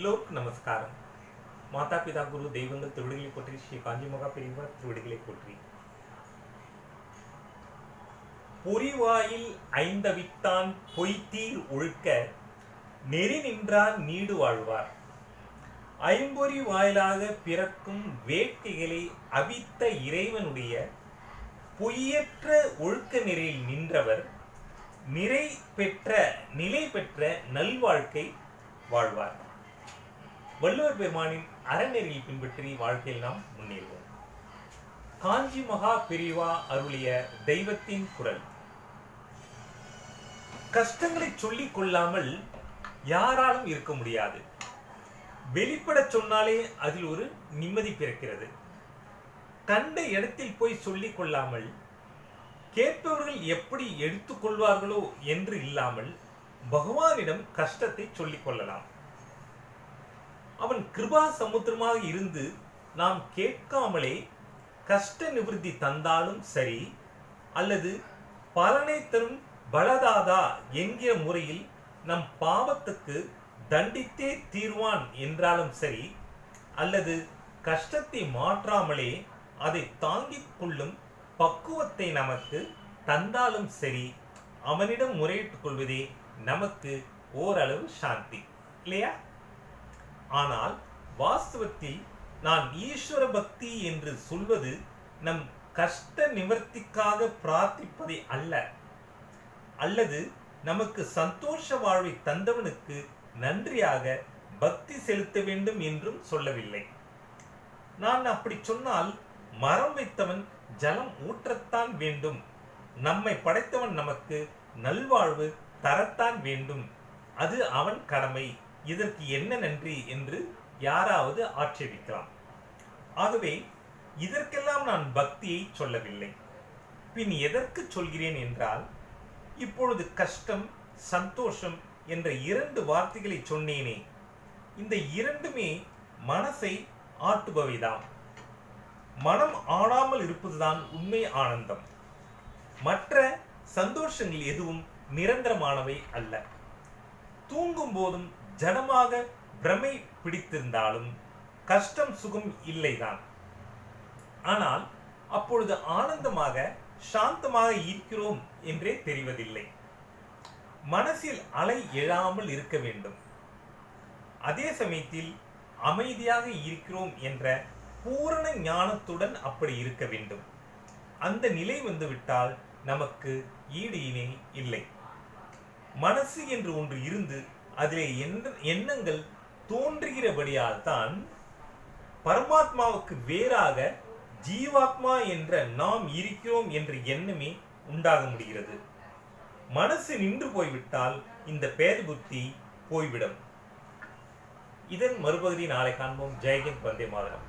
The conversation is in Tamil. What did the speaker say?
எல்லோருக்கும் நமஸ்காரம் மாதா பிதா குரு தெய்வங்கள் திருவிடுகளை போற்றி ஸ்ரீ காஞ்சிமகா பெரியவர் திருவிடுகளை போற்றி பொறிவாயில் ஐந்தவித்தான் பொய்த்தீர் ஒழுக்க நெறி நின்றார் நீடு வாழ்வார் ஐம்பொறி வாயிலாக பிறக்கும் வேட்கைகளை அவித்த இறைவனுடைய பொய்யற்ற ஒழுக்க நெறியில் நின்றவர் நிறை பெற்ற நிலை பெற்ற நல்வாழ்க்கை வாழ்வார் வள்ளுவர் பெருமானின் அறநெறியை பின்பற்றி வாழ்க்கையில் நாம் முன்னேறுவோம். காஞ்சி மகா பெரிவா அருளிய தெய்வத்தின் குரல். கஷ்டங்களை சொல்லிக் கொள்ளாமல் யாராலும் இருக்க முடியாது. வெளிப்படச் சொன்னாலே அதில் ஒரு நிம்மதி பிறக்கிறது. கண்ட இடத்தில் போய் சொல்லிக் கொள்ளாமல் கேட்பவர்கள் எப்படி எடுத்துக்கொள்வார்களோ என்று இல்லாமல் பகவானிடம் கஷ்டத்தை சொல்லிக் கொள்ளலாம். அவன் கிருபா சமுத்திரமாக இருந்து நாம் கேட்காமலே கஷ்ட நிவர்த்தி தந்தாலும் சரி அல்லது பலனை தரும் பலதாதா என்கிற முறையில் நம் பாவத்துக்கு தண்டித்தே தீர்வான் என்றாலும் சரி அல்லது கஷ்டத்தை மாற்றாமலே அதை தாங்கிக் கொள்ளும் பக்குவத்தை நமக்கு தந்தாலும் சரி அவனிடம் முறையிட்டுக் கொள்வதே நமக்கு ஓரளவு சாந்தி. இல்லையா? ஆனால் வாஸ்தவத்தில் நான் ஈஸ்வர பக்தி என்று சொல்வது நம் கஷ்ட நிவர்த்திக்காக பிரார்த்திப்பதை அல்ல. அல்லது நமக்கு சந்தோஷ வாழ்வை தந்தவனுக்கு நன்றியாக பக்தி செலுத்த வேண்டும் என்றும் சொல்லவில்லை. நான் அப்படி சொன்னால் மரம் வைத்தவன் ஜலம் ஊற்றத்தான் வேண்டும். நம்மை படைத்தவன் நமக்கு நல்வாழ்வு தரத்தான் வேண்டும். அது அவன் கடமை. இதற்கு என்ன நன்றி என்று யாராவது ஆட்சேபிக்கலாம். ஆகவே இதற்கெல்லாம் நான் பக்தியை சொல்லவில்லை. பின் எதற்கு சொல்கிறேன் என்றால் இப்பொழுது கஷ்டம் சந்தோஷம் என்ற இரண்டு வார்த்தைகளை சொன்னேனே இந்த இரண்டுமே மனசை ஆட்டுபவைதான் மனம் ஆடாமல் இருப்பதுதான் உண்மை ஆனந்தம். மற்ற சந்தோஷங்கள் எதுவும் நிரந்தரமானவை அல்ல. தூங்கும் போதும் ஜடமாக பிரமை பிடித்திருந்தாலும் கஷ்டம் சுகம் இல்லைதான். ஆனால் அப்பொழுது ஆனந்தமாக சாந்தமாக இருக்கிறோம் என்றே தெரிவதில்லை. மனசில் அலை எழாமல் இருக்க வேண்டும். அதே சமயத்தில் அமைதியாக இருக்கிறோம் என்ற பூரண ஞானத்துடன் அப்படி இருக்க வேண்டும். அந்த நிலை வந்துவிட்டால் நமக்கு ஈடு இணை இல்லை. மனசு என்று ஒன்று இருந்து அதிலே எண்ண எண்ணங்கள் தோன்றுகிறபடியால் தான் பரமாத்மாவுக்கு வேறாக ஜீவாத்மா என்ற நாம் இருக்கிறோம் என்ற எண்ணமே உண்டாக முடிகிறது. மனசு நின்று போய்விட்டால் இந்த பேத புத்தி போய்விடும். இதன் மறுபகுதி நாளை காண்போம். ஜெயகந்த் வந்தே மாதரம்.